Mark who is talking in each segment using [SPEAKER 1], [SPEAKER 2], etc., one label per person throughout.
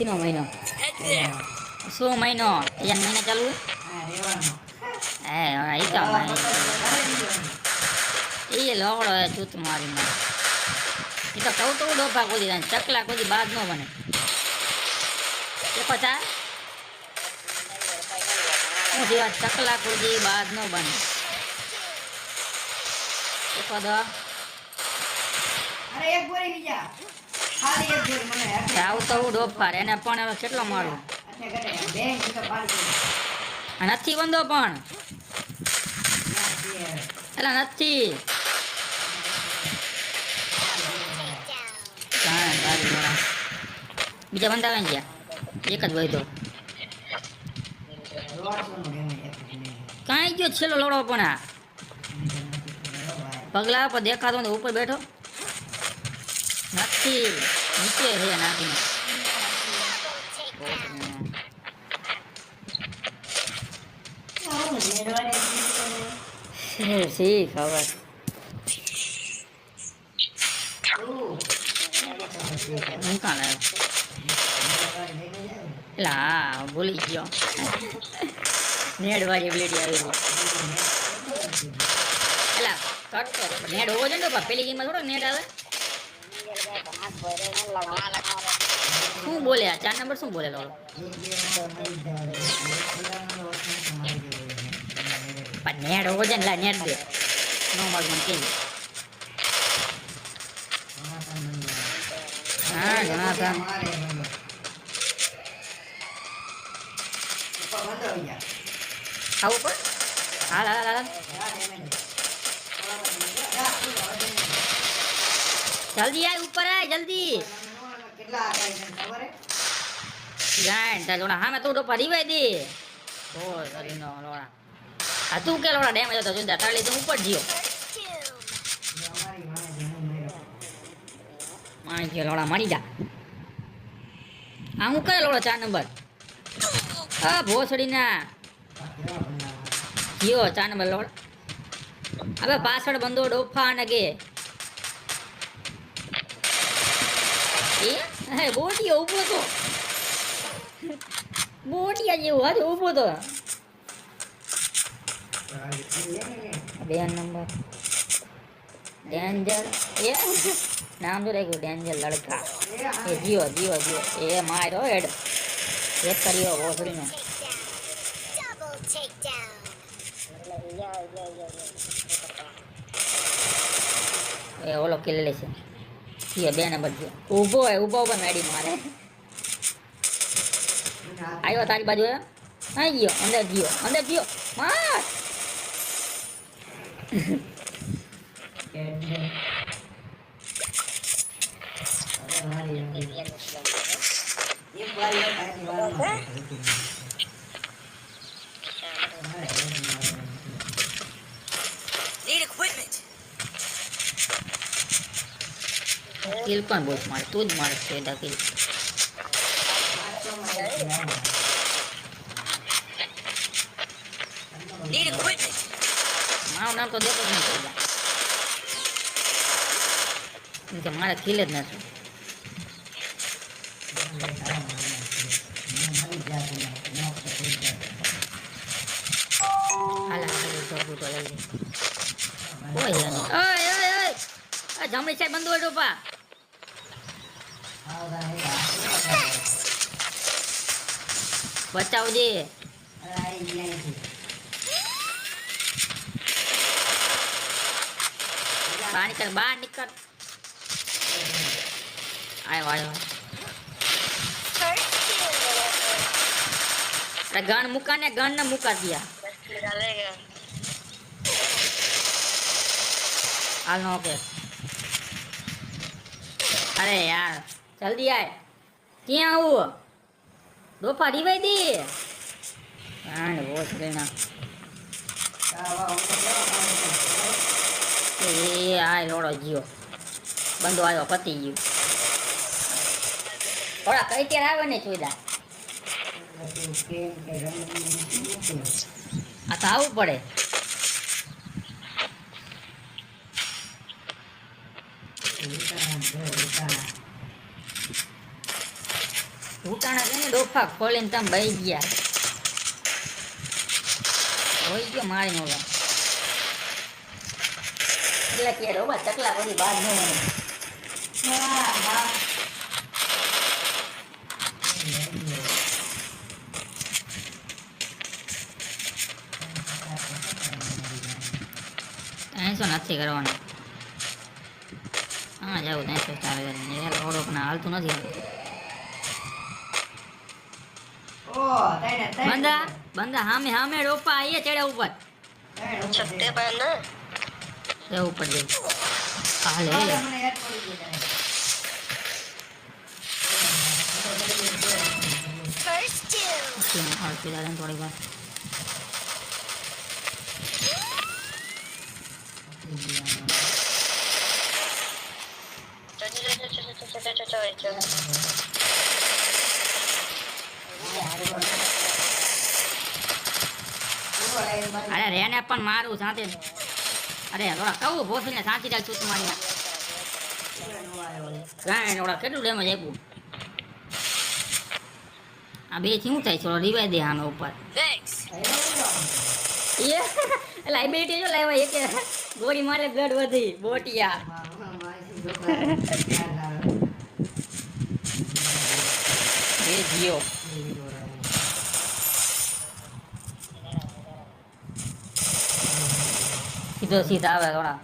[SPEAKER 1] તીનો મહિનો શું મહિનો એ મહિના ચાલુ હે એ તો એ લોવડો હે ચૂત મારીને એ તો કહું તો ડોફા કૂદી ચકલા કૂદી બાદ ન બને એ પચા હું જેવા ચકલા કૂદી બાદ ન બને એ પદ
[SPEAKER 2] અરે એક બોરી બીજા ખાલી એક ગોળી મને આપે.
[SPEAKER 1] આવું તો હું ડોફાર એને પણ હવે કેટલો મારું નથી બંધો પણ. એટલે નથી. બીજા બંધા આવી ગયા? એક જ વૈધો
[SPEAKER 2] તો
[SPEAKER 1] કાંઈ ગયો છેલ્લો લોડો પણ આ. પગલા પર દેખાતો ઉપર બેઠો. નથી નીચે છે નાખીને હું કાં લાવ્યો એટલે હા ભૂલી ગયો નેડ વાળી બ્લેડી આવી ગઈ એટલે કટતો નેડ હોવો જોઈએ ને. પેલી ગેમમાં થોડો નેડ આવે શું બોલે આ? ચાર નંબર શું બોલે લોડો પણ નેડ હોવો છે ને લા નેડ દે. નો મને કેવી હા ઘણા હતા આવું પણ હાલ હાલ હાલ જલ્દી આય ઉપર આય જલ્દી.
[SPEAKER 2] હે?
[SPEAKER 1] જાણ તા મેં તું ડોપા રીવાય દે. ઓ તું કે લોડા ડેમેજ હતો જોતા તાળી તો ઉપર જીઓ માણી કે લોડા મરી જા. આ હું કરે લોડા ચાર નંબર? હા ભોસડી ના જીઓ ચાર નંબર લોડ હવે પાછળ બંધો ડોફા અને કે એ હે બોટિયો ઊભો તો. બોટિયા જેવું હાથ ઊભો તો. બે નંબર. ડેન્જર. એ, નામ તો રાખ્યું? ડેન્જર લડકા. એ જીઓ જીઓ જીઓ એ માર્યો હેડ. એક કર્યો ભોસડીનો એ ઓલો કિલ લેશે જીઓ બે નંબર જીઓ ઊભો હોય, ઊભો ઊભો મેડી મારે. આવ્યો તારી બાજુ આવી ગયો, અંદર ગયો અંદર ગયો. માર.
[SPEAKER 2] એક વારી
[SPEAKER 1] કિલ પણ બહુ મારે તું જ મારે છે દા. કિલ. મારું નામ તો દેતો જ નથી કે મારે કિલ જ નથી. ઓય ઓય ઓય જમણી સાઈડ બંધ હોય ડોપા બચાવજે. બહાર નીકળ બહાર નીકળ. આવ્યો આવ્યો ગન મૂકા ને ગન ને મૂકા દિયા. હાલ નો કે અરે યાર. જલ્દી આય. ક્યાં આવું? ડોફા રીવાઈ દી. કાંડ બોસ લેના. એ આ લોડો જીઓ બંધો આવ્યો પતી ગયો. થોડા કઈ ત્યારે આવે ને ચોદા આ તો આવવું પડે. ઉટાણા છે ને ખોલીને તમે બહી ગયા. હોય ગયો મારી રોબા ચકલા બધી બાદ ન નથી કરવાનું? હા જવું ત્રણસો ચાલે ઓળખ ના હાલતું નથી. બંદા બંદા હામે હામે રોપા આઈએ ચડે ઉપર.
[SPEAKER 3] છત્તે બંદા
[SPEAKER 1] એ ઉપર દે. હાલે. થોડી વાર. અરે રેને પણ મારું સાથે અરે થોડા કહું ભોસડીને સાચી રાખ છૂટ મારી થોડા કેટલું ડેમેજ આપ્યું? આ બેથી શું થાય થોડો રિવાય દે આનો ઉપર.
[SPEAKER 3] Thanks.
[SPEAKER 1] એ એટલે આઈબીટી જો લાવ્યા એક ગોળી મારે બ્લડ વધી બોટિયા. એ જીઓ. સીધો સીધા આવે થોડા.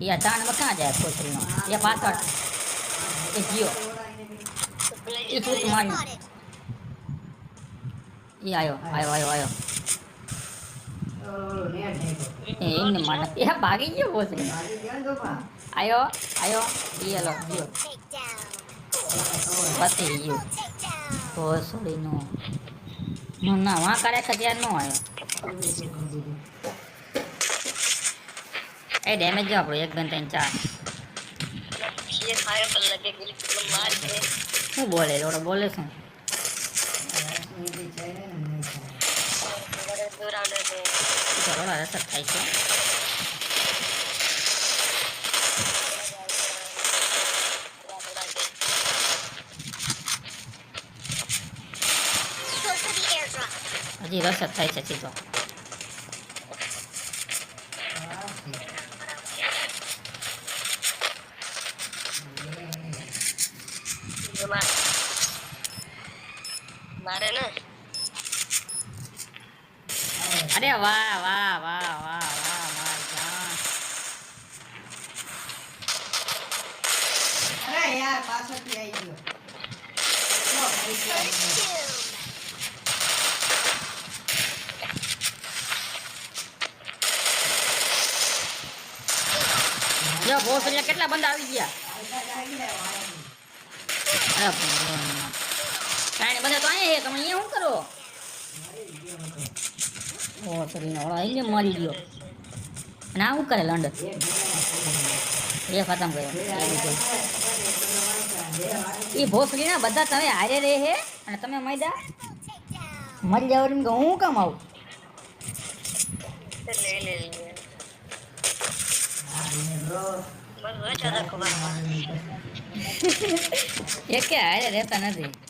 [SPEAKER 1] યા ચાંદમાં ક્યાં જાય કોથળીનો એ પાછળ. એ ગયો. એ
[SPEAKER 3] ફૂટ માર્યું.
[SPEAKER 1] એ આવ્યો આવ્યો આવ્યો આવ્યો એમને માને એ ભાગી ગયો
[SPEAKER 2] કોથળી
[SPEAKER 1] આવ્યો આવ્યો એ લો જીઓ પતી ગયો. કોથળીનો ના વાં કરે છે ત્યાં ન આવ્યો એ ડેમેજ જો આપણું એક ગન ત્રણ ચાર. શું બોલે લોડો બોલે શું?
[SPEAKER 2] અસર થાય
[SPEAKER 1] છે. હજી રસદ થાય છે
[SPEAKER 3] ચીજો
[SPEAKER 1] જો બોસ એટલે કેટલા બંદા આવી ગયા? કાંઈ બધા તો અહીંયા તમે અહીંયા શું કરો? ઓ શરીરને વાળા એટલે મરી ગયો. ના શું કરે,
[SPEAKER 2] લંડન?
[SPEAKER 1] એ ખતમ કર્યો. એ ભોસડી ના બધા તમે હારે રહે હે અને તમે
[SPEAKER 3] મજા
[SPEAKER 1] મરી જાવ એમ કે હું કામ આવું? એ કે હારે રહેતા નથી.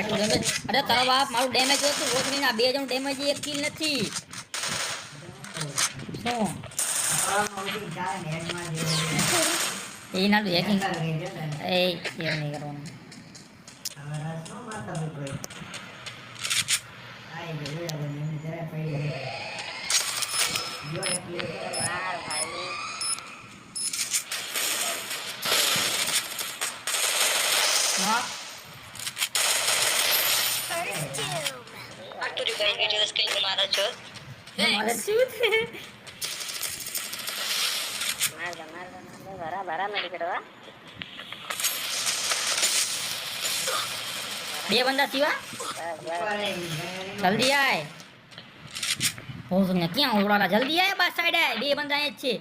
[SPEAKER 1] ફાટલું ડેમેજ અરે તારો બાપ મારું ડેમેજ હતું રોજની ના બે જણ ડેમેજ એક કિલ નથી. એ ના હેકિંગ એ નહીં કરવાનું? બે બંદા સિવા જલ્દી આય હું સુને ક્યાં ઉડાલા જલ્દી આય બસ સાઈડ આય બે બંદા જ છે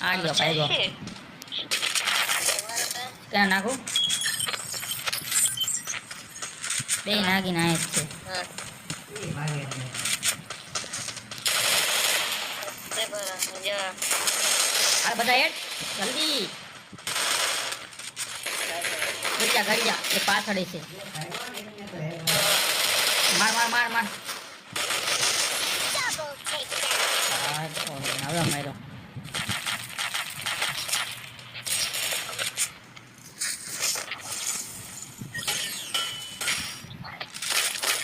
[SPEAKER 1] આ ગયો ભાઈ ગયો ત્યાં નાખું બે નાખીને આય છે
[SPEAKER 3] બરાબર
[SPEAKER 1] આ બધા એડ. જલ્દી. ઘડિયા ઘડિયા. એ પાછળ છે. માર માર માર માર. હવે માર્યો.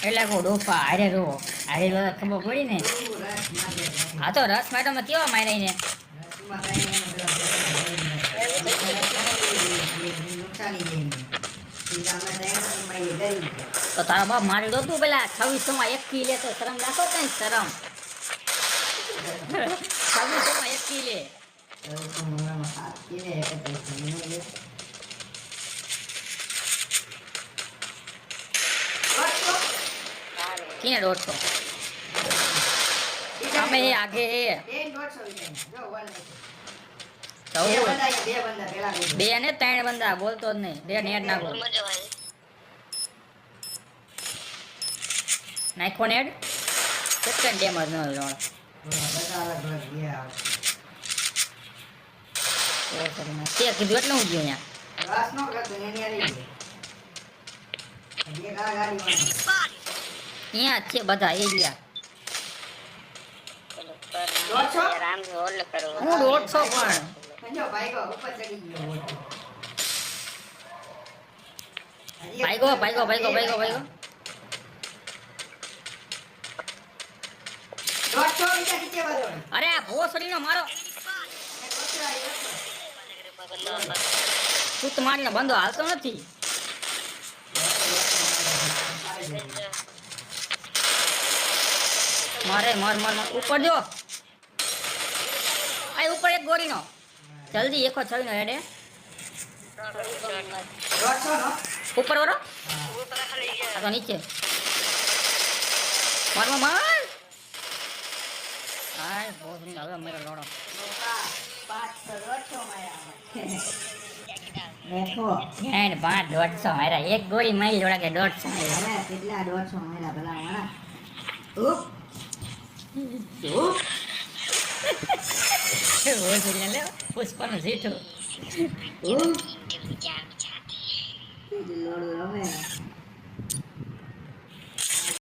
[SPEAKER 1] એટલે કહું ડોફા હારે રો હારે રો તો ખબર પડી ને. આ તો રસ મેડમ કેવા માર્યા ને
[SPEAKER 2] રસમાં કાંઈ એનો પેલો નુકસાની દે એમને. ઈ તો અમે
[SPEAKER 1] તારા બાપ મારી દો તું પેલા છવ્વીસો માં એક લે તો શરમ રાખો કઈ શરમ છવ્વીસો માં એક કી લે
[SPEAKER 2] તો તો મોઢામાં હાથ એક જ લે. દોઢસો? તમે
[SPEAKER 1] આગે
[SPEAKER 2] બે.
[SPEAKER 1] ને ત્રણ બંદા બોલતો જ નહીં. બે નેટ નાખો. નાખો નેટ સેકન્ડ ડેમેજ ન
[SPEAKER 2] આવે.
[SPEAKER 1] તે કીધું એટલે હું ગયો અહીંયા. છે બધા હું દોઢસો પણ.
[SPEAKER 2] સમજો ભાઈગો ગો ભાઈ ગો ભાઈ ગો ભાઈ
[SPEAKER 1] ભાઈગો ભાઈગો ભાઈગો ભાઈગો ભાઈગો
[SPEAKER 2] દોઢસો રૂપિયા નીચે બાજુ.
[SPEAKER 1] અરે આ ભોસડીનો મારો
[SPEAKER 2] એક દોઢસો
[SPEAKER 1] તું તો મારીનો બંધો હાલતો નથી મારે મર મર મર ઉપર જો આ ઉપર એક ગોરીનો જલ્દી એકો છવીનો હેડે ઉપર વરો. તો નીચે. મારવા માર આય આય ભોસડીનો હવે મેરો લોડો.
[SPEAKER 2] દોઢસો માર્યા.
[SPEAKER 1] દોઢસો એક ગોળી મારી જોડા કે દોઢસો માર્યા
[SPEAKER 2] કેટલા દોઢસો માર્યા ભલા મારા
[SPEAKER 1] પુષ્પાનું
[SPEAKER 2] રમે